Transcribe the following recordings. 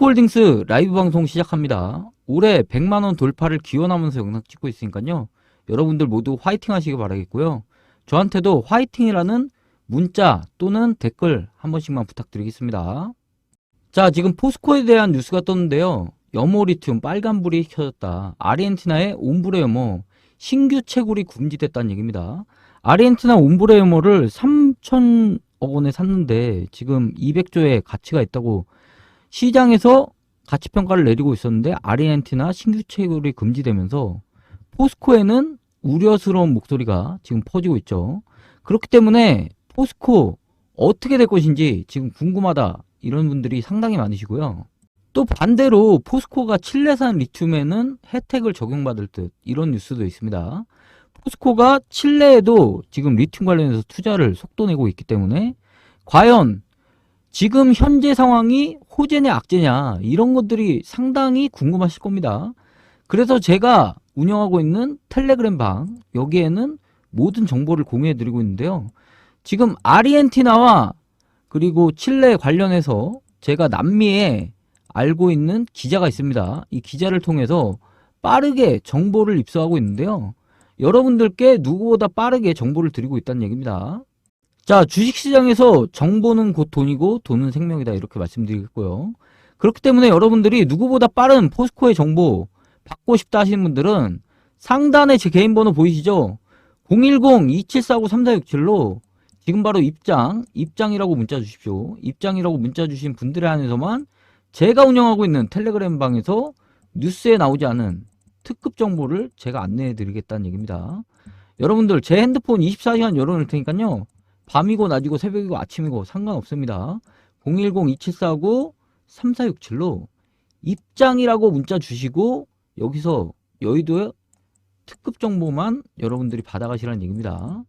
포스코홀딩스 라이브 방송 시작합니다. 올해 100만원 돌파를 기원하면서 영상 찍고 있으니까요. 여러분들 모두 화이팅 하시기 바라겠고요. 저한테도 화이팅이라는 문자 또는 댓글 한 번씩만 부탁드리겠습니다. 자, 지금 포스코에 대한 뉴스가 떴는데요. 염호 리튬 빨간불이 켜졌다. 아르헨티나의 옴브레 염호 신규 채굴이 금지됐다는 얘기입니다. 아르헨티나 옴브레 염호를 3천억 원에 샀는데 지금 200조의 가치가 있다고 시장에서 가치 평가를 내리고 있었는데 아르헨티나 신규 채굴이 금지되면서 포스코에는 우려스러운 목소리가 지금 퍼지고 있죠. 그렇기 때문에 포스코 어떻게 될 것인지 지금 궁금하다 이런 분들이 상당히 많으시고요. 또 반대로 포스코가 칠레산 리튬에는 혜택을 적용받을 듯 이런 뉴스도 있습니다. 포스코가 칠레에도 지금 리튬 관련해서 투자를 속도내고 있기 때문에 과연 지금 현재 상황이 호재냐 악재냐 이런 것들이 상당히 궁금하실 겁니다. 그래서 제가 운영하고 있는 텔레그램 방 여기에는 모든 정보를 공유해 드리고 있는데요. 지금 아르헨티나와 그리고 칠레 관련해서 제가 남미에 알고 있는 기자가 있습니다. 이 기자를 통해서 빠르게 정보를 입수하고 있는데요. 여러분들께 누구보다 빠르게 정보를 드리고 있다는 얘기입니다. 자, 주식시장에서 정보는 곧 돈이고 돈은 생명이다. 이렇게 말씀드리겠고요. 그렇기 때문에 여러분들이 누구보다 빠른 포스코의 정보 받고 싶다 하시는 분들은 상단에 제 개인 번호 보이시죠? 010-2749-3467로 지금 바로 입장, 입장이라고 문자 주십시오. 입장이라고 문자 주신 분들에 한해서만 제가 운영하고 있는 텔레그램 방에서 뉴스에 나오지 않은 특급 정보를 제가 안내해 드리겠다는 얘기입니다. 여러분들 제 핸드폰 24시간 열어놓을 테니까요. 밤이고 낮이고 새벽이고 아침이고 상관없습니다. 010-2749-3467로 입장이라고 문자 주시고 여기서 여의도의 특급 정보만 여러분들이 받아가시라는 얘기입니다.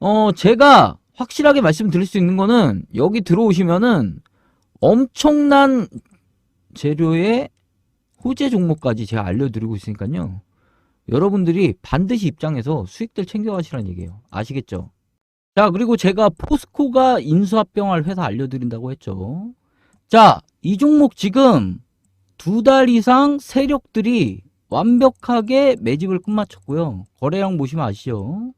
어, 제가 확실하게 말씀드릴 수 있는 거는 여기 들어오시면은 엄청난 재료의 호재 종목까지 제가 알려드리고 있으니까요. 여러분들이 반드시 입장해서 수익들 챙겨가시라는 얘기예요. 아시겠죠? 자, 그리고 제가 포스코가 인수합병할 회사 알려드린다고 했죠. 자, 이 종목 지금 두 달 이상 세력들이 완벽하게 매집을 끝마쳤고요. 거래량 보시면 아시죠?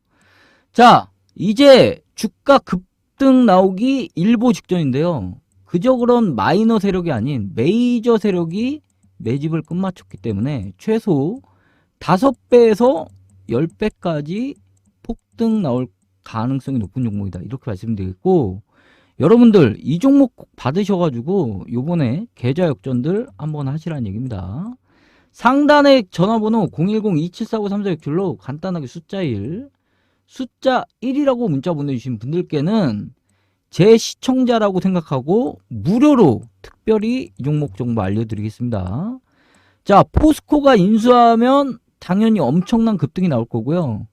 자, 이제 주가 급등 나오기 일보 직전인데요. 그저 그런 마이너 세력이 아닌 메이저 세력이 매집을 끝마쳤기 때문에 최소 5배에서 10배까지 폭등 나올 가능성이 높은 종목이다. 이렇게 말씀드리겠고 여러분들 이 종목 꼭 받으셔가지고 요번에 계좌 역전들 한번 하시라는 얘기입니다. 상단에 전화번호 010-2749-3467로 간단하게 숫자 1 숫자 1이라고 문자 보내주신 분들께는 제 시청자라고 생각하고 무료로 특별히 이 종목 정보 알려드리겠습니다. 자, 포스코가 인수하면 당연히 엄청난 급등이 나올 거고요.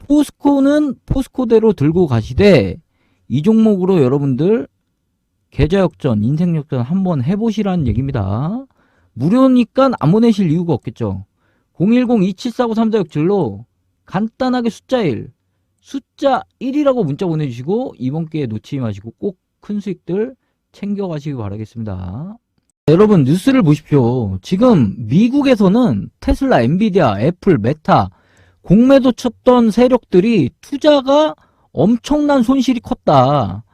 포스코는 포스코대로 들고 가시되 이 종목으로 여러분들 계좌 역전, 인생 역전 한번 해보시라는 얘기입니다. 무료니까 안 보내실 이유가 없겠죠. 010-2749-3467로 간단하게 숫자 1, 숫자 1이라고 문자 보내주시고 이번 기회에 놓치지 마시고 꼭 큰 수익들 챙겨가시기 바라겠습니다. 여러분 뉴스를 보십시오. 지금 미국에서는 테슬라, 엔비디아, 애플, 메타 공매도 쳤던 세력들이 투자가 엄청난 손실이 컸다.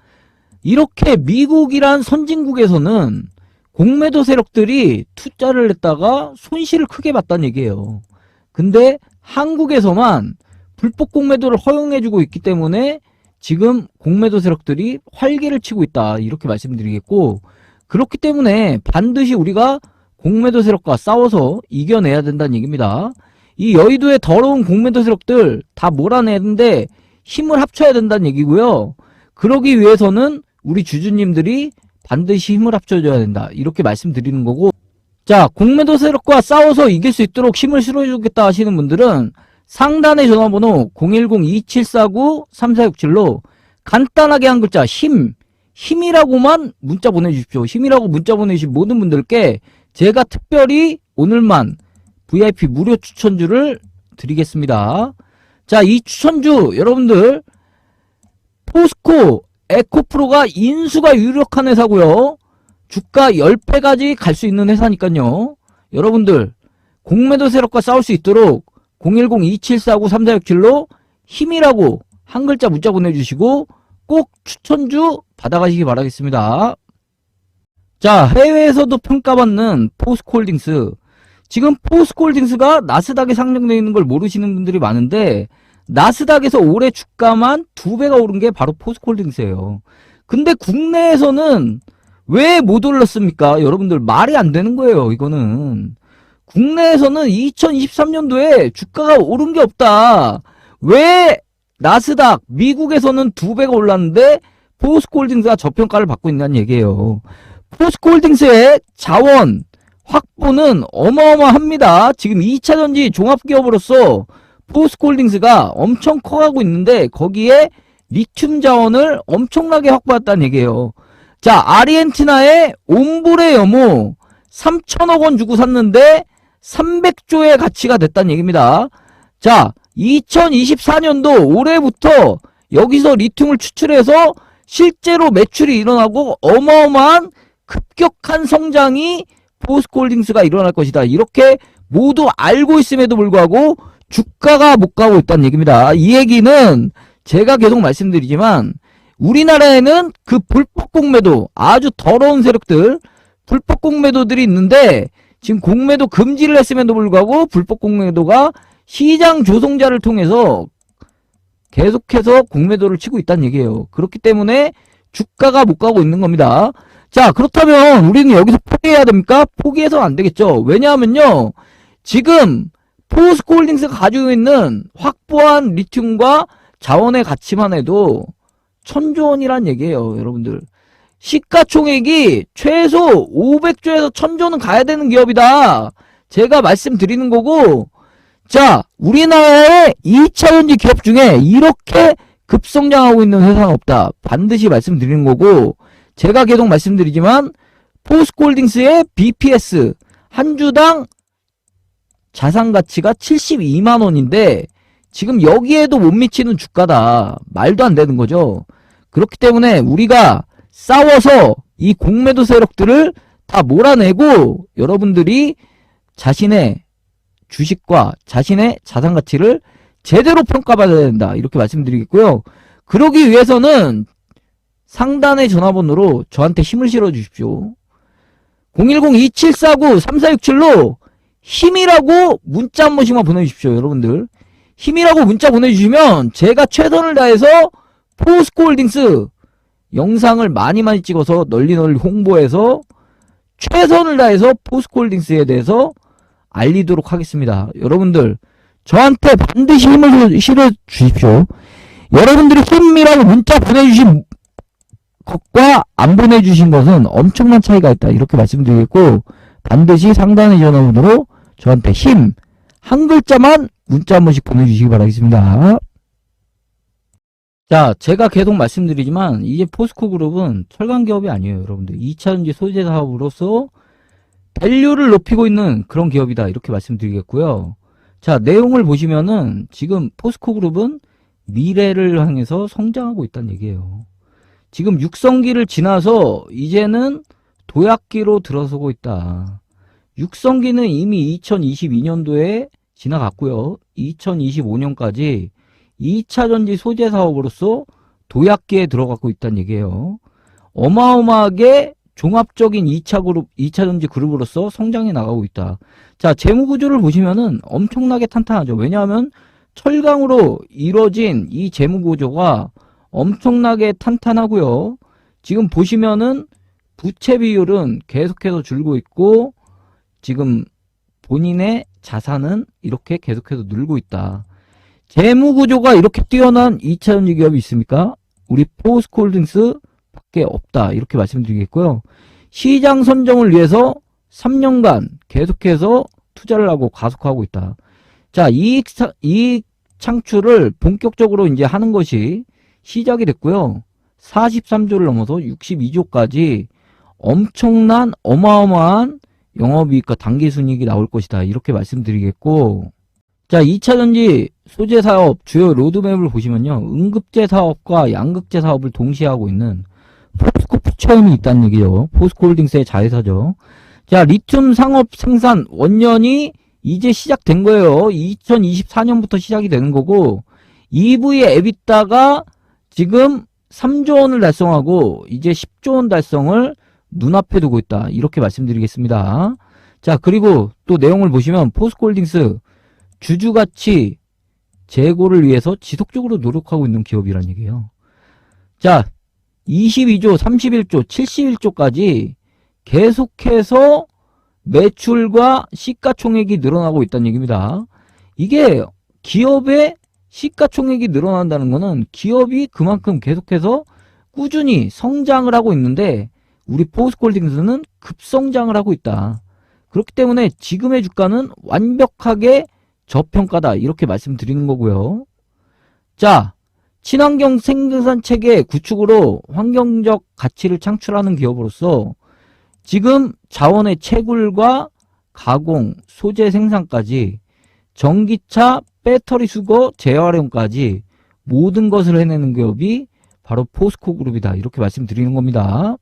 이렇게 미국이란 선진국에서는 공매도 세력들이 투자를 했다가 손실을 크게 봤다는 얘기예요. 근데 한국에서만 불법 공매도를 허용해주고 있기 때문에 지금 공매도 세력들이 활개를 치고 있다. 이렇게 말씀드리겠고, 그렇기 때문에 반드시 우리가 공매도 세력과 싸워서 이겨내야 된다는 얘기입니다. 이 여의도의 더러운 공매도 세력들 다 몰아내는데 힘을 합쳐야 된다는 얘기고요. 그러기 위해서는 우리 주주님들이 반드시 힘을 합쳐줘야 된다. 이렇게 말씀드리는 거고. 자, 공매도 세력과 싸워서 이길 수 있도록 힘을 실어주겠다 하시는 분들은 상단의 전화번호 010-2749-3467로 간단하게 한 글자 힘, 힘이라고만 문자 보내주십시오. 힘이라고 문자 보내주신 모든 분들께 제가 특별히 오늘만 VIP 무료 추천주를 드리겠습니다. 자, 이 추천주 여러분들 포스코 에코프로가 인수가 유력한 회사고요. 주가 10배까지 갈 수 있는 회사니까요. 여러분들 공매도 세력과 싸울 수 있도록 010-2749-3467로 힘이라고 한 글자 문자 보내주시고 꼭 추천주 받아가시기 바라겠습니다. 자, 해외에서도 평가받는 포스코홀딩스. 지금 포스코홀딩스가 나스닥에 상장되어 있는 걸 모르시는 분들이 많은데 나스닥에서 올해 주가만 두 배가 오른 게 바로 포스코홀딩스예요. 근데 국내에서는 왜 못 올랐습니까? 여러분들 말이 안 되는 거예요. 이거는 국내에서는 2023년도에 주가가 오른 게 없다. 왜 나스닥 미국에서는 두 배가 올랐는데 포스코홀딩스가 저평가를 받고 있다는 얘기예요. 포스코홀딩스의 자원 확보는 어마어마합니다. 지금 2차전지 종합기업으로서 포스코홀딩스가 엄청 커가고 있는데 거기에 리튬 자원을 엄청나게 확보했다는 얘기예요. 자, 아르헨티나의 옴브레 염호 3천억 원 주고 샀는데 300조의 가치가 됐다는 얘기입니다. 자, 2024년도 올해부터 여기서 리튬을 추출해서 실제로 매출이 일어나고 어마어마한 급격한 성장이 포스코홀딩스가 일어날 것이다. 이렇게 모두 알고 있음에도 불구하고 주가가 못 가고 있다는 얘기입니다. 이 얘기는 제가 계속 말씀드리지만 우리나라에는 그 불법 공매도 아주 더러운 세력들 불법 공매도들이 있는데 지금 공매도 금지를 했음에도 불구하고 불법 공매도가 시장 조성자를 통해서 계속해서 공매도를 치고 있다는 얘기예요. 그렇기 때문에 주가가 못 가고 있는 겁니다. 자, 그렇다면 우리는 여기서 포기해야 됩니까? 포기해서는 안 되겠죠. 왜냐하면요. 지금 포스코홀딩스가 가지고 있는 확보한 리튬과 자원의 가치만 해도 천조 원이란 얘기예요, 여러분들. 시가총액이 최소 500조에서 1000조는 가야 되는 기업이다. 제가 말씀드리는 거고, 자, 우리나라의 2차전지 기업 중에 이렇게 급성장하고 있는 회사는 없다. 반드시 말씀드리는 거고, 제가 계속 말씀드리지만, 포스코홀딩스의 BPS, 한 주당 자산 가치가 72만 원인데, 지금 여기에도 못 미치는 주가다. 말도 안 되는 거죠. 그렇기 때문에 우리가 싸워서 이 공매도 세력들을 다 몰아내고 여러분들이 자신의 주식과 자신의 자산 가치를 제대로 평가받아야 된다. 이렇게 말씀드리겠고요. 그러기 위해서는 상단의 전화번호로 저한테 힘을 실어 주십시오. 010-2749-3467로 힘이라고 문자 한 번씩만 보내주십시오. 여러분들. 힘이라고 문자 보내주시면 제가 최선을 다해서 포스코홀딩스 영상을 많이 많이 찍어서 널리 널리 홍보해서 최선을 다해서 포스코홀딩스에 대해서 알리도록 하겠습니다. 여러분들 저한테 반드시 힘을 실어 주십시오. 여러분들이 힘이라고 문자 보내주신 것과 안 보내주신 것은 엄청난 차이가 있다. 이렇게 말씀드리겠고 반드시 상단의 전화번호로 저한테 힘 한 글자만 문자 한 번씩 보내주시기 바라겠습니다. 자, 제가 계속 말씀드리지만 이제 포스코 그룹은 철강 기업이 아니에요, 여러분들. 2차전지 소재 사업으로서 밸류를 높이고 있는 그런 기업이다. 이렇게 말씀드리겠고요. 자, 내용을 보시면은 지금 포스코 그룹은 미래를 향해서 성장하고 있다는 얘기예요. 지금 육성기를 지나서 이제는 도약기로 들어서고 있다. 육성기는 이미 2022년도에 지나갔고요. 2025년까지 2차 전지 소재 사업으로서 도약기에 들어가고 있다는 얘기예요. 어마어마하게 종합적인 2차 그룹, 2차 전지 그룹으로서 성장해 나가고 있다. 자, 재무 구조를 보시면은 엄청나게 탄탄하죠. 왜냐하면 철강으로 이루어진 이 재무 구조가 엄청나게 탄탄하고요. 지금 보시면은 부채 비율은 계속해서 줄고 있고 지금 본인의 자산은 이렇게 계속해서 늘고 있다. 재무 구조가 이렇게 뛰어난 2차전지 기업이 있습니까? 우리 포스코홀딩스 밖에 없다. 이렇게 말씀드리겠고요. 시장 선정을 위해서 3년간 계속해서 투자를 하고 가속하고 있다. 자, 이익, 차- 이익 창출을 본격적으로 이제 하는 것이 시작이 됐고요. 43조를 넘어서 62조까지 엄청난 어마어마한 영업이익과 당기순이익이 나올 것이다. 이렇게 말씀드리겠고, 자, 2차전지 소재 사업 주요 로드맵을 보시면요. 응급제 사업과 양극재 사업을 동시에 하고 있는 포스코 푸처엠이 있다는 얘기죠. 포스코 홀딩스의 자회사죠. 자, 리튬 상업 생산 원년이 이제 시작된 거예요. 2024년부터 시작이 되는 거고, EV의 에비타가 지금 3조 원을 달성하고, 이제 10조 원 달성을 눈앞에 두고 있다. 이렇게 말씀드리겠습니다. 자, 그리고 또 내용을 보시면, 포스코 홀딩스 주주가치 재고를 위해서 지속적으로 노력하고 있는 기업이란 얘기예요. 자, 22조, 31조, 71조까지 계속해서 매출과 시가총액이 늘어나고 있다는 얘기입니다. 이게 기업의 시가총액이 늘어난다는 거는 기업이 그만큼 계속해서 꾸준히 성장을 하고 있는데 우리 포스콜딩스는 급성장을 하고 있다. 그렇기 때문에 지금의 주가는 완벽하게 저평가다. 이렇게 말씀드리는 거고요. 자, 친환경 생산 체계 구축으로 환경적 가치를 창출하는 기업으로서 지금 자원의 채굴과 가공, 소재 생산까지 전기차, 배터리 수거, 재활용까지 모든 것을 해내는 기업이 바로 포스코 그룹이다. 이렇게 말씀드리는 겁니다.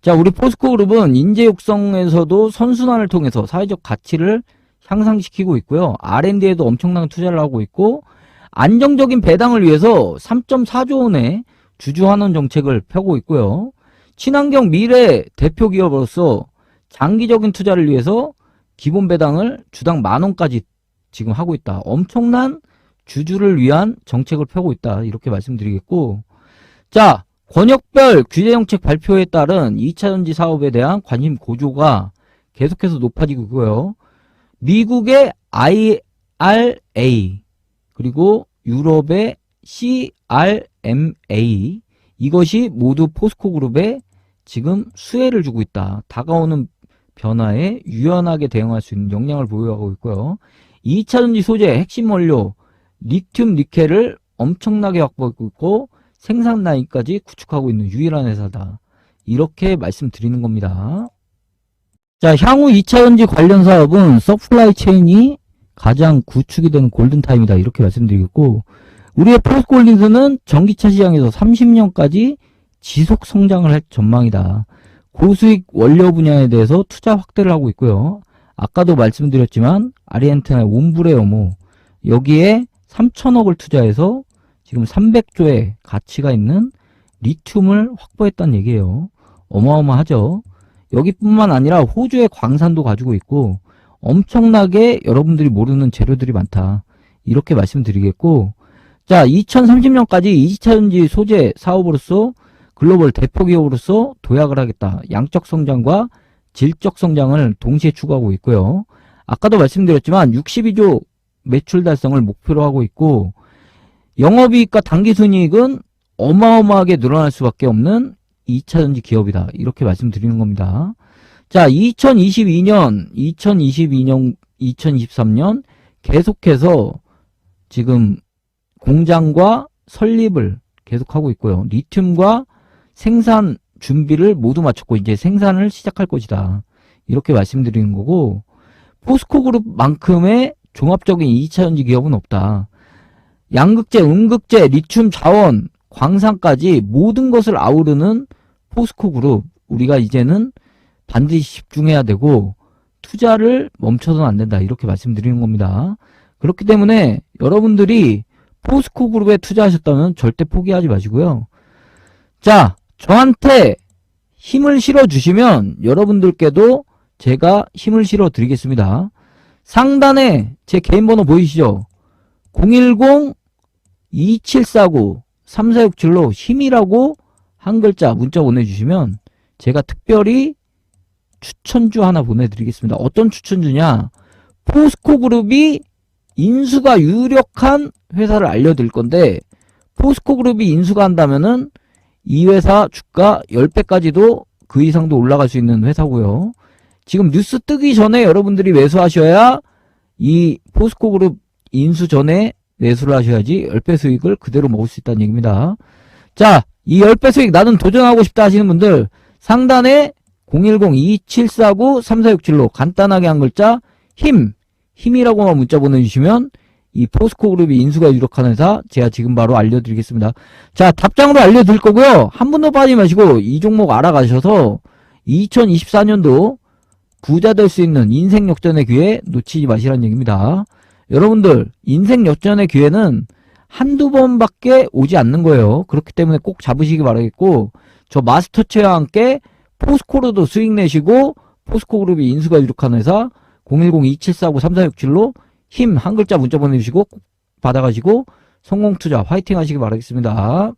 자, 우리 포스코 그룹은 인재 육성에서도 선순환을 통해서 사회적 가치를 향상시키고 있고요. R&D에도 엄청난 투자를 하고 있고 안정적인 배당을 위해서 3.4조 원의 주주 환원 정책을 펴고 있고요. 친환경 미래 대표 기업으로서 장기적인 투자를 위해서 기본 배당을 주당 만 원까지 지금 하고 있다. 엄청난 주주를 위한 정책을 펴고 있다. 이렇게 말씀드리겠고. 자, 권역별 규제 정책 발표에 따른 2차 전지 사업에 대한 관심 고조가 계속해서 높아지고 있고요. 미국의 IRA 그리고 유럽의 CRMA 이것이 모두 포스코 그룹에 지금 수혜를 주고 있다. 다가오는 변화에 유연하게 대응할 수 있는 역량을 보유하고 있고요. 2차 전지 소재 핵심 원료 리튬 니켈을 엄청나게 확보하고 있고 생산 라인까지 구축하고 있는 유일한 회사다. 이렇게 말씀드리는 겁니다. 자, 향후 2차 전지 관련 사업은 서플라이 체인이 가장 구축이 되는 골든타임이다. 이렇게 말씀드리겠고, 우리의 포스코 홀딩스는 전기차 시장에서 30년까지 지속 성장을 할 전망이다. 고수익 원료 분야에 대해서 투자 확대를 하고 있고요. 아까도 말씀드렸지만, 아리엔티나의 옴브레어모, 여기에 3천억을 투자해서 지금 300조의 가치가 있는 리튬을 확보했다는 얘기예요. 어마어마하죠. 여기뿐만 아니라 호주의 광산도 가지고 있고 엄청나게 여러분들이 모르는 재료들이 많다. 이렇게 말씀드리겠고 자 2030년까지 2차 전지 소재 사업으로서 글로벌 대표 기업으로서 도약을 하겠다. 양적 성장과 질적 성장을 동시에 추구하고 있고요. 아까도 말씀드렸지만 62조 매출 달성을 목표로 하고 있고 영업이익과 당기순이익은 어마어마하게 늘어날 수밖에 없는 2차 전지 기업이다. 이렇게 말씀드리는 겁니다. 자, 2022년, 2022년, 2023년 계속해서 지금 공장과 설립을 계속하고 있고요. 리튬과 생산 준비를 모두 마쳤고 이제 생산을 시작할 것이다. 이렇게 말씀드리는 거고 포스코 그룹만큼의 종합적인 2차 전지 기업은 없다. 양극재, 음극재, 리튬 자원, 광산까지 모든 것을 아우르는 포스코 그룹 우리가 이제는 반드시 집중해야 되고 투자를 멈춰서는 안 된다 이렇게 말씀드리는 겁니다. 그렇기 때문에 여러분들이 포스코 그룹에 투자하셨다면 절대 포기하지 마시고요. 자, 저한테 힘을 실어 주시면 여러분들께도 제가 힘을 실어 드리겠습니다. 상단에 제 개인 번호 보이시죠? 010-2749-3467로 힘이라고 한 글자 문자 보내주시면 제가 특별히 추천주 하나 보내드리겠습니다. 어떤 추천주냐? 포스코 그룹이 인수가 유력한 회사를 알려드릴 건데 포스코 그룹이 인수가 한다면은 이 회사 주가 10배까지도 그 이상도 올라갈 수 있는 회사고요. 지금 뉴스 뜨기 전에 여러분들이 매수하셔야 이 포스코 그룹 인수 전에 매수를 하셔야지 10배 수익을 그대로 먹을 수 있다는 얘기입니다. 자, 이 10배 수익 나는 도전하고 싶다 하시는 분들 상단에 010-2749-3467로 간단하게 한 글자 힘, 힘이라고만 문자 보내주시면 이 포스코 그룹이 인수가 유력한 회사 제가 지금 바로 알려드리겠습니다. 자, 답장으로 알려드릴 거고요. 한 분도 빠지지 마시고 이 종목 알아가셔서 2024년도 부자 될 수 있는 인생 역전의 기회 놓치지 마시라는 얘기입니다. 여러분들, 인생 역전의 기회는 한두 번밖에 오지 않는 거예요. 그렇기 때문에 꼭 잡으시기 바라겠고, 저 마스터체와 함께 포스코로도 수익 내시고, 포스코 그룹이 인수가 유력한 회사 010-2749-3467로 힘 한 글자 문자 보내주시고 꼭 받아가시고 성공 투자 화이팅 하시기 바라겠습니다.